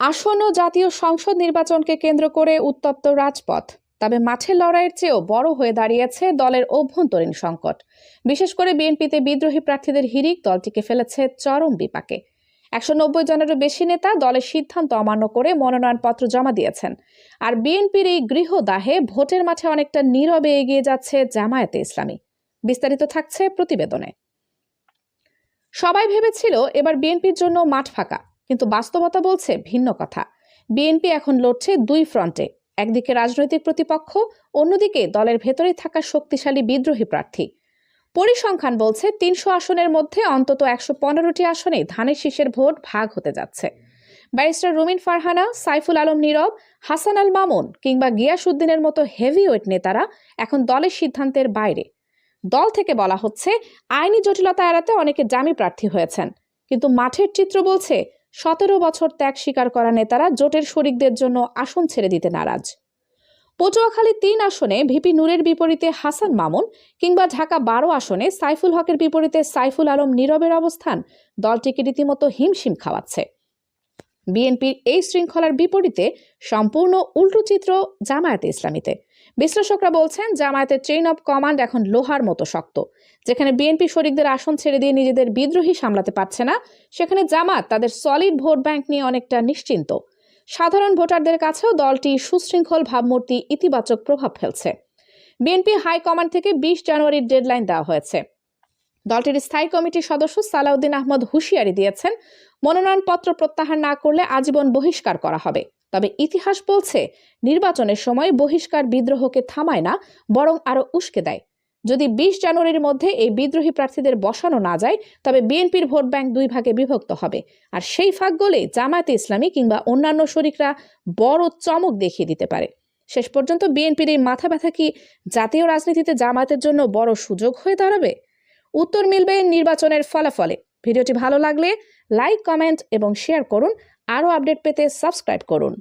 আসন্ন জাতীয় সংসদ নির্বাচনকে কেন্দ্র করে উত্তপ্ত রাজপথ। তবে মাঠের লড়াইয়ের চেয়েও বড় হয়ে দাঁড়িয়েছে দলের অভ্যন্তরীণ সংকট। বিশেষ করে বিএনপিতে বিদ্রোহী প্রার্থীদের হিরিক দলটিকে ফেলেছে চরম বিপাকে। একশো নব্বই জনেরও বেশি নেতা দলের সিদ্ধান্ত অমান্য করে মনোনয়নপত্র জমা দিয়েছেন। আর বিএনপির এই গৃহদাহে ভোটের মাঠে অনেকটা নীরবে এগিয়ে যাচ্ছে জামায়াতে ইসলামী। বিস্তারিত থাকছে প্রতিবেদনে। সবাই ভেবেছিল এবার বিএনপির জন্য মাঠ ফাঁকা। কিন্তু বাস্তবতা বলছে ভিন্ন কথা। বিএনপি এখন লড়ছে দুই ফ্রন্টে, একদিকে রাজনৈতিক প্রতিপক্ষ, অন্যদিকে দলের ভেতরেই থাকা শক্তিশালী বিদ্রোহী প্রার্থী। পরিসংখ্যান বলছে তিনশো আসনের মধ্যে অন্তত একশো পনেরোটি আসনে ধানের শীষের ভোট ভাগ হতে যাচ্ছে। ব্যারিস্টার রুমিন ফারহানা, সাইফুল আলম নীরব, হাসান আল মামুন কিংবা গিয়াসউদ্দিনের মতো হেভি ওয়েট নেতারা এখন দলের সিদ্ধান্তের বাইরে। দল থেকে বলা হচ্ছে, আইনি জটিলতা এড়াতে অনেকে জামি প্রার্থী হয়েছেন। কিন্তু মাঠের চিত্র বলছে সতেরো বছর ত্যাগ স্বীকার করা নেতারা জোটের শরিকদের জন্য আসন ছেড়ে দিতে নারাজ। পটুয়াখালী তিন আসনে ভিপি নূরের বিপরীতে হাসান মামুন কিংবা ঢাকা বারো আসনে সাইফুল হকের বিপরীতে সাইফুল আলম নীরবের অবস্থান দলটিকে রীতিমতো হিমশিম খাওয়াচ্ছে। বিএনপির এই শৃঙ্খলার বিপরীতে সম্পূর্ণ উল্টো চিত্র জামায়াতে ইসলামীতে। বিশ্লেষকরা বলছেন জামায়াতের চেইন অব কমান্ড এখন লোহার মতো শক্ত। যেখানে বিএনপি শরিকদের আসন ছেড়ে দিয়ে নিজেদের বিদ্রোহী সামলাতে পারছে না, সেখানে জামাত তাদের সলিড ভোট ব্যাংক নিয়ে অনেকটা নিশ্চিন্ত। সাধারণ ভোটারদের কাছেও দলটি সুশৃঙ্খল ভাবমূর্তি ইতিবাচক প্রভাব ফেলছে। বিএনপি হাইকমান্ড থেকে বিশ জানুয়ারির ডেডলাইন দেওয়া হয়েছে। দলটির স্থায়ী কমিটির সদস্য সালাউদ্দিন আহমদ হুঁশিয়ারি দিয়েছেন, মনোনয়নপত্র প্রত্যাহার না করলে আজীবন বহিষ্কার করা হবে। তবে ইতিহাস বলছে, নির্বাচনের সময় বহিষ্কার বিদ্রোহকে থামায় না, বরং আরও উস্কে দেয়। যদি বিশ জানুয়ারির মধ্যে এই বিদ্রোহী প্রার্থীদের বসানো না যায়, তবে বিএনপির ভোট ব্যাংক দুই ভাগে বিভক্ত হবে। আর সেই ফাঁক গলে জামায়াতে ইসলামী কিংবা অন্যান্য শরিকরা বড় চমক দেখিয়ে দিতে পারে। শেষ পর্যন্ত বিএনপির এই মাথা ব্যথা কি জাতীয় রাজনীতিতে জামায়াতের জন্য বড় সুযোগ হয়ে দাঁড়াবে? উত্তর মিলবে নির্বাচনের ফলাফলে। ভিডিওটি ভালো লাগলে লাইক কমেন্ট এবং শেয়ার করুন। আরও আপডেট পেতে সাবস্ক্রাইব করুন।